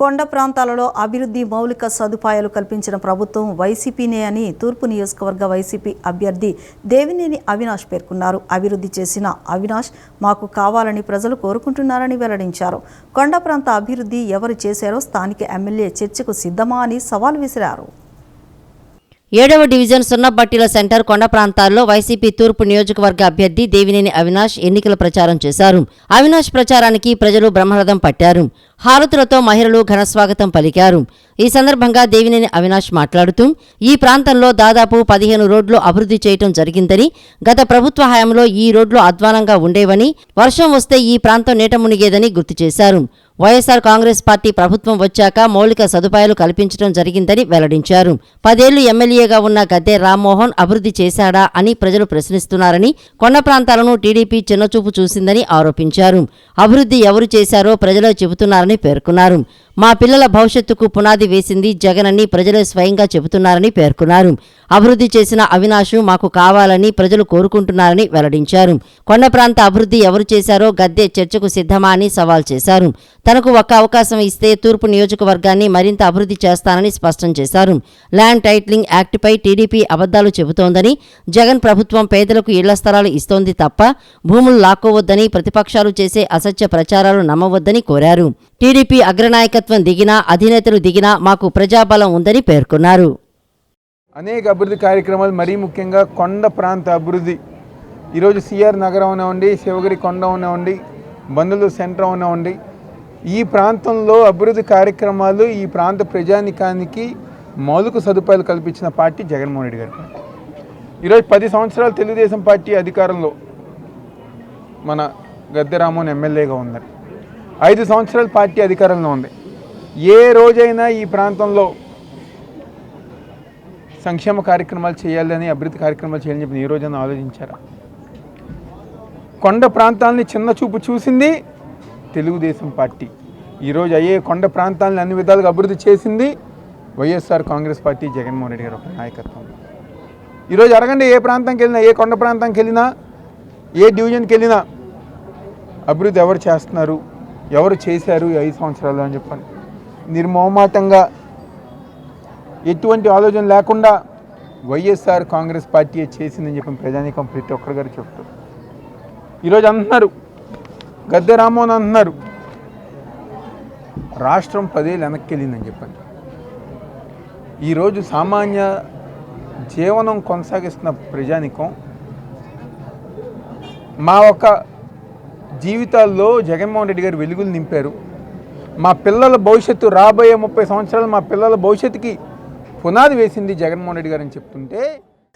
కొండ ప్రాంతాలలో అభివృద్ధి మౌలిక సదుపాయాలు కల్పించిన ప్రభుత్వం వైసీపీనే అని తూర్పు నియోజకవర్గ వైసీపీ అభ్యర్థి దేవినేని అవినాష్ పేర్కొన్నారు. అభివృద్ధి చేసిన అవినాష్ మాకు కావాలని ప్రజలు కోరుకుంటున్నారని వెల్లడించారు. కొండ ప్రాంత అభివృద్ధి ఎవరు చేశారో స్థానిక ఎమ్మెల్యే చర్చకు సిద్ధమా అని సవాల్ విసిరారు. ఏడవ డివిజన్ సున్నబట్టిల సెంటర్ కొండ ప్రాంతాల్లో వైసీపీ తూర్పు నియోజకవర్గ అభ్యర్థి దేవినేని అవినాష్ ఎన్నికల ప్రచారం చేశారు. అవినాష్ ప్రచారానికి ప్రజలు బ్రహ్మరథం పట్టారు. హారతులతో మహిళలు ఘనస్వాగతం పలికారు. ఈ సందర్భంగా దేవినేని అవినాష్ మాట్లాడుతూ ఈ ప్రాంతంలో దాదాపు పదిహేను రోడ్లు అభివృద్ధి చేయటం జరిగిందని గత ప్రభుత్వ హయాంలో ఈ రోడ్లు అధ్వానంగా ఉండేవని వర్షం వస్తే ఈ ప్రాంతం నీట మునిగేదని గుర్తు చేశారు. వైఎస్ఆర్ కాంగ్రెస్ పార్టీ ప్రభుత్వం వచ్చాక మౌలిక సదుపాయాలు కల్పించడం జరిగిందని వెల్లడించారు. పదేళ్ళు ఎమ్మెల్యేగా ఉన్న గద్దె రామ్మోహన్ అభివృద్ధి చేశాడా అని ప్రజలు ప్రశ్నిస్తున్నారని కొండ ప్రాంతాలను టీడీపీ చిన్నచూపు చూసిందని ఆరోపించారు. అభివృద్ధి ఎవరు చేశారో ప్రజలు చెబుతున్నారని పేర్కొన్నారు. మా పిల్లల భవిష్యత్తుకు పునాది వేసింది జగన్ అని ప్రజలే స్వయంగా చెబుతున్నారని పేర్కొన్నారు. అభివృద్ధి చేసిన అవినాశం మాకు కావాలని ప్రజలు కోరుకుంటున్నారని వెల్లడించారు. కొండ ప్రాంత అభివృద్ధి ఎవరు చేశారో గద్దె చర్చకు సిద్ధమా అని సవాల్ చేశారు. తనకు ఒక్క అవకాశం ఇస్తే తూర్పు నియోజకవర్గాన్ని మరింత అభివృద్ధి చేస్తానని స్పష్టం చేశారు. ల్యాండ్ టైటిలింగ్ యాక్ట్పై టీడీపీ అబద్ధాలు చెబుతోందని జగన్ ప్రభుత్వం పేదలకు ఇళ్ళ స్థలాలు ఇస్తోంది తప్ప భూములు లాక్కోవద్దని ప్రతిపక్షాలు చేసే అసత్య ప్రచారాలు నమ్మవద్దని కోరారు. టీడీపీ అగ్రనాయకత్వం దిగినా అధినేతలు దిగినా మాకు ప్రజాబలం ఉందని పేర్కొన్నారు. అనేక అభివృద్ధి కార్యక్రమాలు మరీ ముఖ్యంగా కొండ ప్రాంత అభివృద్ధి. ఈరోజు సిఆర్ నగరం ఉన్నవండి శివగిరి కొండ ఉన్నవండి బంధులు సెంటర్ ఉన్నవండి ఈ ప్రాంతంలో అభివృద్ధి కార్యక్రమాలు ఈ ప్రాంత ప్రజానికానికి మౌలిక సదుపాయాలు కల్పించిన పార్టీ జగన్మోహన్ రెడ్డి గారు. ఈరోజు పది సంవత్సరాలు తెలుగుదేశం పార్టీ అధికారంలో మన గద్దె రామోహన్ ఎమ్మెల్యేగా ఉన్నారు. ఐదు సంవత్సరాలు పార్టీ అధికారంలో ఉంది. ఏ రోజైనా ఈ ప్రాంతంలో సంక్షేమ కార్యక్రమాలు చేయాలని అభివృద్ధి కార్యక్రమాలు చేయాలని చెప్పి ఈ రోజున ఆలోచించారా? కొండ ప్రాంతాలని చిన్న చూపు చూసింది తెలుగుదేశం పార్టీ. ఈరోజు అయ్యే కొండ ప్రాంతాలను అన్ని విధాలుగా అభివృద్ధి చేసింది వైఎస్ఆర్ కాంగ్రెస్ పార్టీ జగన్మోహన్ రెడ్డి గారు ఒక నాయకత్వం ఈరోజు అడగండి ఏ ప్రాంతంకి వెళ్ళినా ఏ కొండ ప్రాంతానికి వెళ్ళినా ఏ డివిజన్కి వెళ్ళినా అభివృద్ధి ఎవరు చేస్తున్నారు? ఎవరు చేశారు ఈ ఐదు సంవత్సరాలు అని చెప్పని. నిర్మోమాటంగా ఎటువంటి ఆలోచన లేకుండా వైఎస్ఆర్ కాంగ్రెస్ పార్టీ చేసిందని చెప్పి ప్రజానీకం ప్రతి ఒక్కరు గారు చెప్తారు. ఈరోజు అంటున్నారు గద్దె రామ్మోహన్ అంటున్నారు రాష్ట్రం పదేళ్ళు వెనక్కి వెళ్ళిందని చెప్పండి ఈరోజు సామాన్య జీవనం కొనసాగిస్తున్న ప్రజానికం మా ఒక జీవితాల్లో జగన్మోహన్ రెడ్డి గారు వెలుగులు నింపారు. మా పిల్లల భవిష్యత్తు రాబోయే ముప్పై సంవత్సరాలు మా పిల్లల భవిష్యత్తుకి పునాది వేసింది జగన్మోహన్ రెడ్డి గారు అని చెప్తుంటే